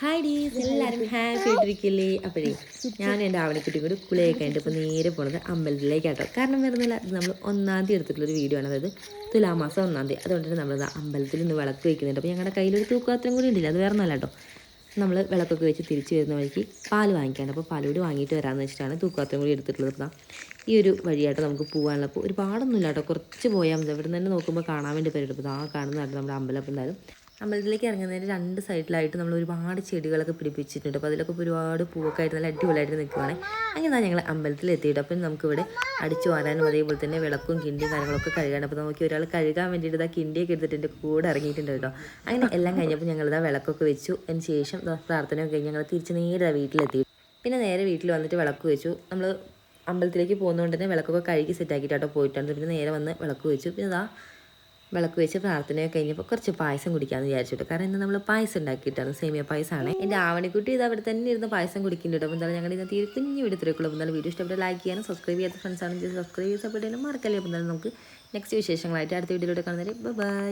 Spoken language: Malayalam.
ഹായ് ഡീസ് എല്ലാവരും ഹാപ്പി ആയിട്ടിരിക്കില്ലേ? അപ്പോഴേ ഞാൻ എന്റെ ആവണിക്കുട്ടി കൂടി കുളിയൊക്കെ കഴിഞ്ഞിട്ട് ഇപ്പോൾ നേരെ പോണത് അമ്പലത്തിലേക്കാട്ടോ കാരണം വരുന്നില്ല നമ്മൾ ഒന്നാം തീയതി എടുത്തിട്ടുള്ളൊരു വീഡിയോ ആണ്. അതായത് തുലാമാസം ഒന്നാം തീയതി. അതുകൊണ്ട് തന്നെ നമ്മൾ അമ്പലത്തിൽ നിന്ന് വിളക്ക് വയ്ക്കുന്നുണ്ട് അപ്പോൾ ഞങ്ങളുടെ കയ്യിലൊരു തൂക്കുപാത്രം കൂടി ഉണ്ടല്ലോ അത് വേറെ കേട്ടോ. നമ്മൾ വിളക്കൊക്കെ വെച്ച് തിരിച്ച് വരുന്ന വഴിക്ക് പാൽ വാങ്ങിക്കാണ്ട് അപ്പോൾ പാൽ കൂടി വാങ്ങിയിട്ട് വരാമെന്ന് വെച്ചിട്ടാണ് തൂക്കുപാത്രം കൂടി എടുത്തിട്ടുള്ളത്. ഇതാ ഈ ഒരു വഴിയായിട്ട് നമുക്ക് പോകാനുള്ള അപ്പോൾ ഒരുപാടൊന്നുമില്ല കേട്ടോ. കുറച്ച് പോയാൽ മതി. ഇവിടെ നിന്ന് തന്നെ നോക്കുമ്പോൾ കാണാൻ വേണ്ടി പറ്റും. അപ്പോൾ ആ കാണുന്നതായിട്ട് നമ്മുടെ അമ്പലം. എന്തായാലും അമ്പലത്തിലേക്ക് ഇറങ്ങുന്നതിന് രണ്ട് സൈഡിലായിട്ട് നമ്മൾ ഒരുപാട് ചെടികളൊക്കെ പിടിപ്പിച്ചിട്ടുണ്ട്. അപ്പോൾ അതിലൊക്കെ ഒരുപാട് പൂവൊക്കെ ആയിട്ട് നല്ല അടിപൊളിയായിട്ട് നിൽക്കുവാണ് അങ്ങനെ ഞങ്ങൾ അമ്പലത്തിൽ എത്തിയിട്ട് അപ്പം നമുക്കിവിടെ അടിച്ചു വാരാനും അതേപോലെ തന്നെ വിളക്കും കിണ്ടിയും കാര്യങ്ങളൊക്കെ കഴുകാണ്. അപ്പോൾ നമുക്ക് ഒരാൾ കഴുകാൻ വേണ്ടിയിട്ട് ഇതാ കിണ്ടിയൊക്കെ എടുത്തിട്ട് എന്റെ കൂടെ ഇറങ്ങിയിട്ടുണ്ട് കേട്ടോ. അങ്ങനെ എല്ലാം കഴിഞ്ഞപ്പോൾ ഞങ്ങളിതാ വിളക്കൊക്കെ വെച്ചു. അതിന് ശേഷം പ്രാർത്ഥനയൊക്കെ കഴിഞ്ഞ് ഞങ്ങൾ തിരിച്ച് നേരെ വീട്ടിലെത്തി. പിന്നെ നേരെ വീട്ടിൽ വന്നിട്ട് വിളക്ക് വെച്ചു. നമ്മൾ അമ്പലത്തിലേക്ക് പോകുന്നതുകൊണ്ട് തന്നെ വിളക്കൊക്കെ കഴുകി സെറ്റാക്കിയിട്ടോ പോയിട്ടുണ്ട് പിന്നെ നേരെ വന്ന് വിളക്ക് വെച്ചു. പിന്നെ ഇതാ വിളക്ക് വെച്ച് പ്രാർത്ഥനയൊക്കെ കഴിഞ്ഞപ്പോൾ കുറച്ച് പായസം കുടിക്കാമെന്ന് വിചാരിച്ചിട്ട്. കാരണം ഇന്ന് നമ്മൾ പായസം ഉണ്ടാക്കിയിട്ടാണ് സേമിയ പായസമാണ് എന്റെ ആവണിക്കുട്ടി ഇത് അവിടെ തന്നെ ഇരുന്ന് പായസം കുടിക്കുന്നുണ്ട് അപ്പോൾ എന്തായാലും ഞങ്ങൾ ഇന്നത്തെ ഒരു കുഞ്ഞു വീഡിയോത്തിലേക്കുള്ളൂ എന്നാലും വീഡിയോ ഇഷ്ടപ്പെട്ട ലൈക്ക് ചെയ്യാനും സബ്സ്ക്രൈബ് ചെയ്യാത്ത ഫ്രണ്ട്സ് ആണെങ്കിൽ സബ്സ്ക്രൈബ് ചെയ്യാനും മറക്കല്ലേ. അപ്പോൾ എന്തായാലും നമുക്ക് നെക്സ്റ്റ് വിശേഷങ്ങളായിട്ട് അടുത്ത വീഡിയോയിലൂടെ കാണുന്നത് ബൈ